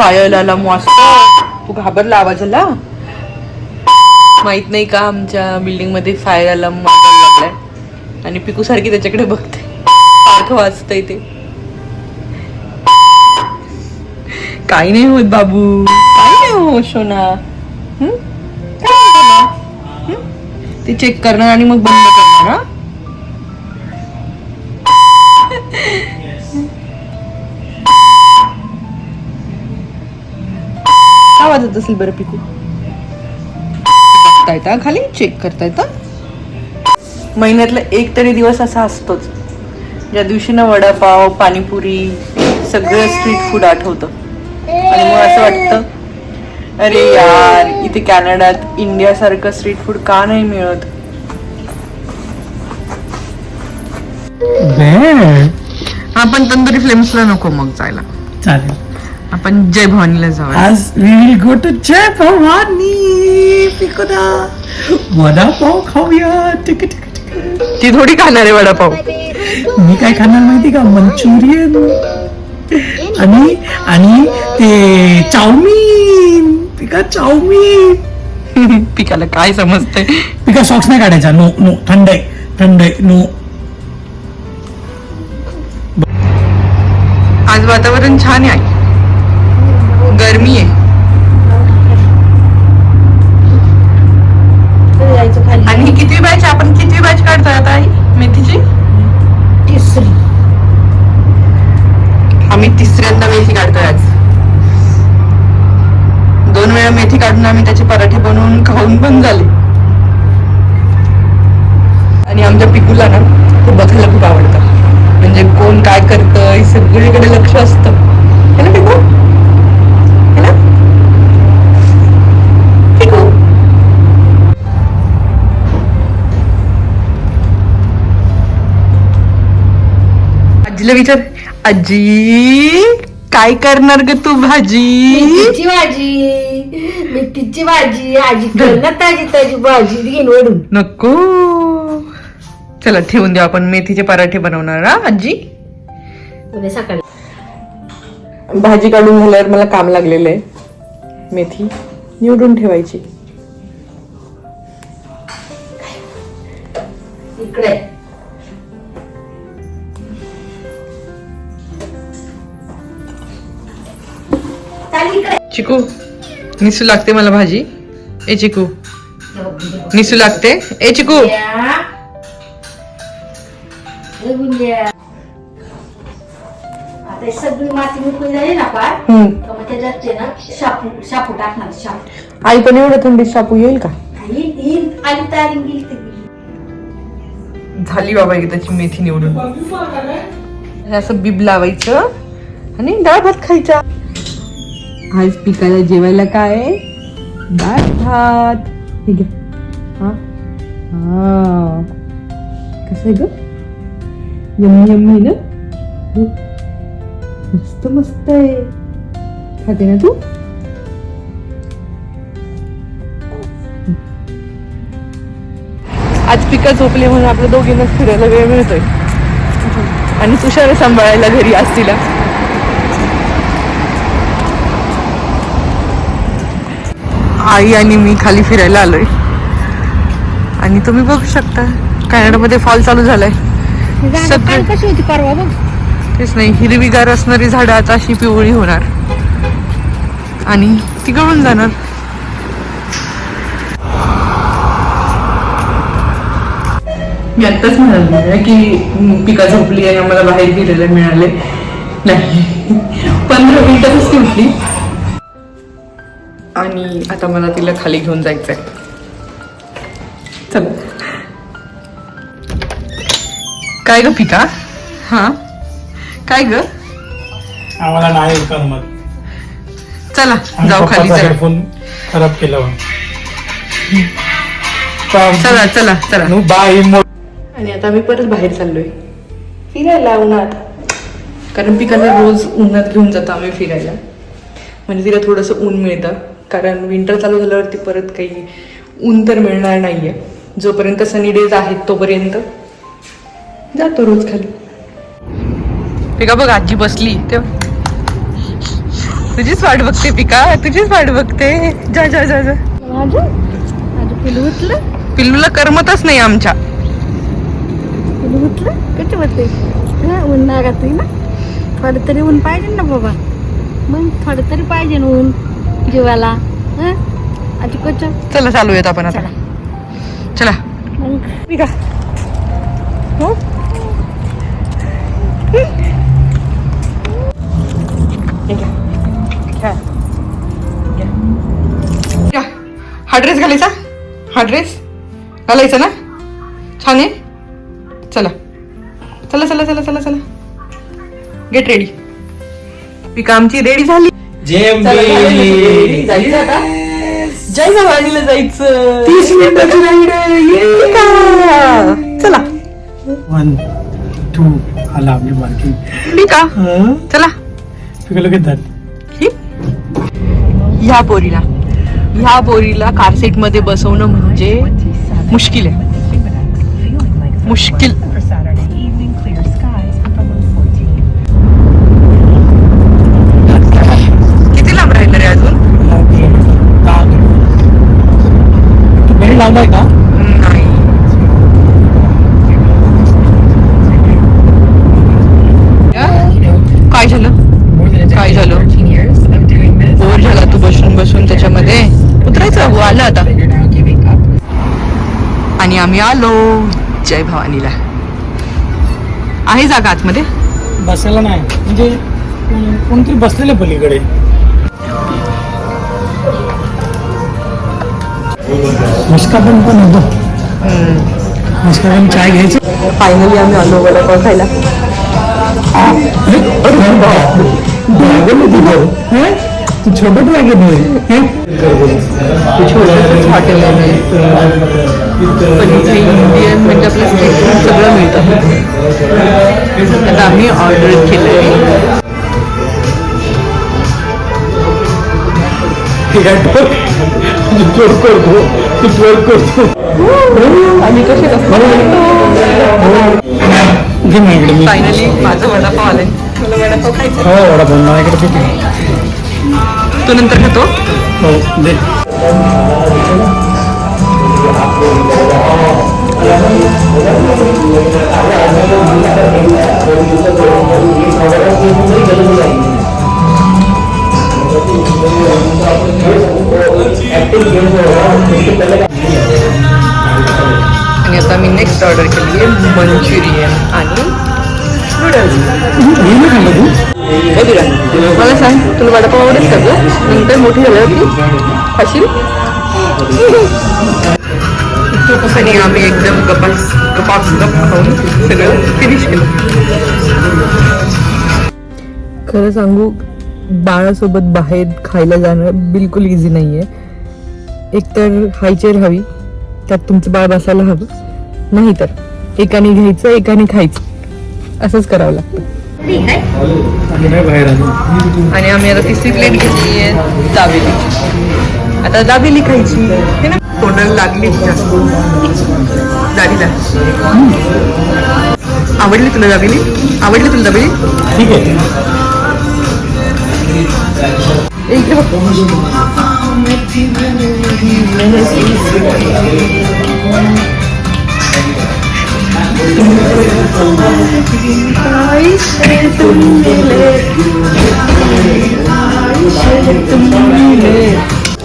Fire आला वाजतो तू घाबरला आवाजाला? माहीत नाही का आमच्या बिल्डिंगमध्ये फायर अलार्म लागलाय? आणि पिकू सारखी त्याच्याकडे बघते. सारखं वाजतंय ते. काही नाही होत बाबू. काही नाही हो सोना काय नाही ते चेक करणार आणि मग बंद करणार हा? काय वाजत असेल बरं पिकू. बघता येतं खाली चेक करता येतं महिन्यातला एक तरी दिवस असा असतोच ज्या दिवशी ना वडापाव पाणीपुरी सगळं स्ट्रीट फूड आठवतं. आणि मग असं वाटतं अरे यार इथे कॅनडात इंडिया सारखं स्ट्रीट फूड का नाही मिळत? आपण तंदुरी फ्लेम्सला नको मग जायला. चालेल. आपण जय भवानीला जाऊया. आज we will go to Jai Bhavani पिकोदा vada pav खाऊया. Tick tick tick. ती थोडी खाणार आहे वडापाव. मी काय खाणार माहिती का? मंचुरियन. आणि आणि ते चाऊमीन. पिका चाऊमीन. पिकाला काय समजतंय? पिका सॉक्स नाही काढायचा नो नो थंड आहे. थंड आहे. नो आज वातावरण छान आहे. गरमी आहे आणि ही कितवी बॅच आपण कितवी बॅच काढतोय आता मेथीची? आम्ही तिसऱ्यांदा मेथी काढतोय आज. दोन वेळा मेथी काढून आम्ही त्याचे पराठे बनवून खाऊन पण झाले. आणि आमच्या पिकूला ना ते बघायला खूप आवडतं. म्हणजे कोण काय करतंय सगळीकडे लक्ष असतं. आजीला विचार. आजी काय करणार ग तू भाजी? मेथीची भाजी. मेथीची भाजी. आजी कर ना ताजी ताजी भाजी घेऊन ओढून नको. चला ठेवून देऊ आपण मेथीचे पराठे बनवणार हा आजी? उद्या सकाळी. भाजी काढून झाल्यावर मला काम लागलेलं आहे. मेथी निवडून ठेवायची. इकडे. चिकू निसू लागते मला भाजी ए चिकू निसू लागते ए चिकू या. गुंड्या. आता सगळी माती मोकळी झाली ना पार हम्म. तर मग त्याच्यात ते ना शापू शापू टाकणार शापू आई पण एवढं थंडीत शापू येईल का तयारी गेली. झाली बाबा एकदाची मेथी निवडून असं बीब लावायचं आणि डाळ भात खायचा आज पिकाला जेवायला काय बाय डाळ भात. हे घ्या. हा. हा. कसं आहे ग? यम्मी यम्मी ना? मस्त मस्त आहे. खाते ना तू? आज पिका झोपले म्हणून आपल्या दोघींनाच फिरायला वेळ मिळतोय. आणि तुषार सांभाळायला घरी आज तिला. आई आणि मी खाली फिरायला आलोय. आणि तुम्ही बघू शकता कॅनडामध्ये फॉल चालू झालाय. सगळे कशी होती परवा बघ. तेच नाही हिरवीगार असणारी झाडं आता अशी पिवळी होणार. आणि ती गळून जाणार. मी आत्ताच म्हणाले की पिका झोपली आणि आम्हाला बाहेर फिरायला मिळाले नाही. पंधरा मिनिटातच ती उठली आणि आता मला तिला खाली घेऊन जायचंय. चल. काय ग पिका हा? काय ग? आम्हाला नाही करमत चला जाऊ खाली चला. हेडफोन खराब केला चला चला चला. बाय आणि आता आम्ही परत बाहेर चाललोय. फिरायला उन्हात. कारण पिकाला रोज उन्हात घेऊन जातो आम्ही फिरायला. म्हणजे तिला थोडंसं ऊन मिळतं. कारण विंटर चालू झाल्यावरती परत काही ऊन तर मिळणार नाहीये. जोपर्यंत सनी डेज आहेत तोपर्यंत जातो रोज खाली. पिका बघ आजी बसली. तेव्हा तुझीच वाट बघते पिका. तुझीच वाट बघते. जा जा जा जा. पिल्लूला करमतच नाही आमच्या. पिलू उठलं? कसे होते हा ऊन लागत ना. थोडं तरी ऊन पाहिजे ना बाबा. मग थोडं तरी पाहिजे ना ऊन. जीवाला हा? चला चालू येत आपण आता. चला. हो. हा ड्रेस घालायचा? हा ड्रेस घालायचा ना? छान आहे. चला. चला चला चला चला चला. गेट रेडी पिका आमची रेडी झाली. जेम्बी जायचं आता. जय भवानीला जायचं. तीस मिनिटाची पिका. चला. वन टू आला आपली चला. तुला ह्या पोरीला. ह्या पोरीला कार सीटमध्ये बसवणं म्हणजे मुश्किल आहे. मुश्किल. लावलाय का? काय झालं? काय झालं? बोर झाला तू बसून बसून त्याच्यामध्ये. उतरायचं हो आलं आता. आणि आम्ही आलो. जय भवानीला. आहे जागा आतमध्ये? बसायला नाही. म्हणजे कोण- कोणतरी बसलेलं पलीकडे. मुस्कापण पण होतो मुस्कापण चाय घ्यायची? फायनली आम्ही आलो वडापाव खायला. तू छोटं ड्रॅगन छोटंसंच हॉटेल आहे. पण इथे इंडियन म्हणजे आपलं स्ट्रीट फूड सगळं मिळतं. आता आम्ही ऑर्डर केलं करतो आम्ही कसे घे माझ्याकडे मी. फायनली माझं वडापाव आलंय. मला वडापाव खायचा. हो वडा बनवा माझ्याकडे किती तो नंतर खातो. हो दे. आणि मोठी झाल्यावरती खाशील आणि आम्ही एकदम गपास गपास गप खाऊन सगळं फिनिश केलं. खरं सांगू बाळासोबत बाहेर खायला जाणं बिलकुल इझी नाही आहे एकतर हाय चेअर हवी त्यात तुमचं बाळ बसायला हवं. नाही तर एकाने घ्यायचं एकाने खायचं. असंच करावं लागतं. नाही आणि आम्ही आता तिसरी प्लेट घेतली आहे दाबेली. आता दाबेली खायची. हे ना तोंडाला लागली जास्त. दाढीला आवडली तुला दाबेली? आवडली तुला दाबेली? ठीक आहे. इकडे बघ.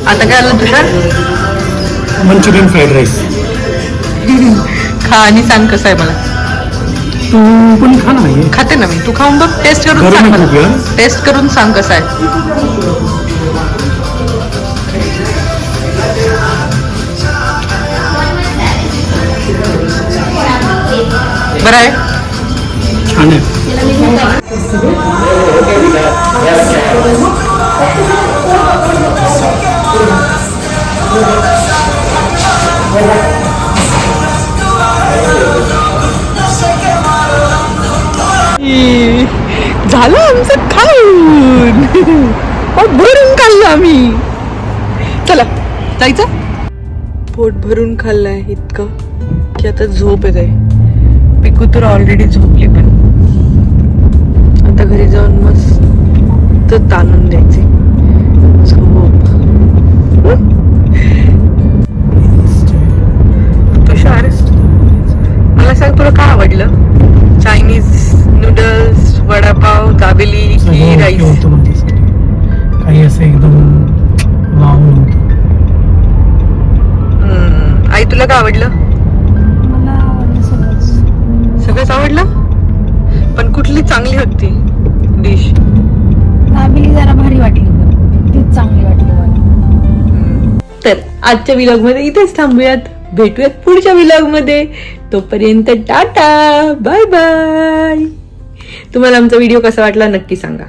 आता काय आलं तुषार मंचुरियन फ्राईड राईस. खा आणि सांग कसं आहे मला. तू पण खा ना. खाते ना मी. तू खाऊन बघ. टेस्ट करून सांग मला? टेस्ट करून सांग कसं आहे. बरं आहे. झालं आमचं खाऊन. पोट भरून खाल्लं आम्ही. चला जायचं? पोट भरून खाल्लंय इतकं की आता झोप येत. आहे पिकू तर ऑलरेडी झोपली पण. आता घरी जाऊन मस्त ताणून द्यायचे. तुषार मला सांग तुला काय आवडलं? चायनीज नूडल्स वडापाव दाबेली की राईस माझ्यासाठी काही असं एकदम. आई तुला काय आवडलं? सगळंच आवडलं पण कुठली चांगली होती डिश दाबेली जरा भारी वाटली तीच चांगली वाटली मला. तर आजच्या विलॉगमध्ये इथेच थांबूयात. भेटूयात पुढच्या विलॉगमध्ये तोपर्यंत टाटा बाय बाय. तुम्हाला आमचा व्हिडिओ कसा वाटला नक्की सांगा.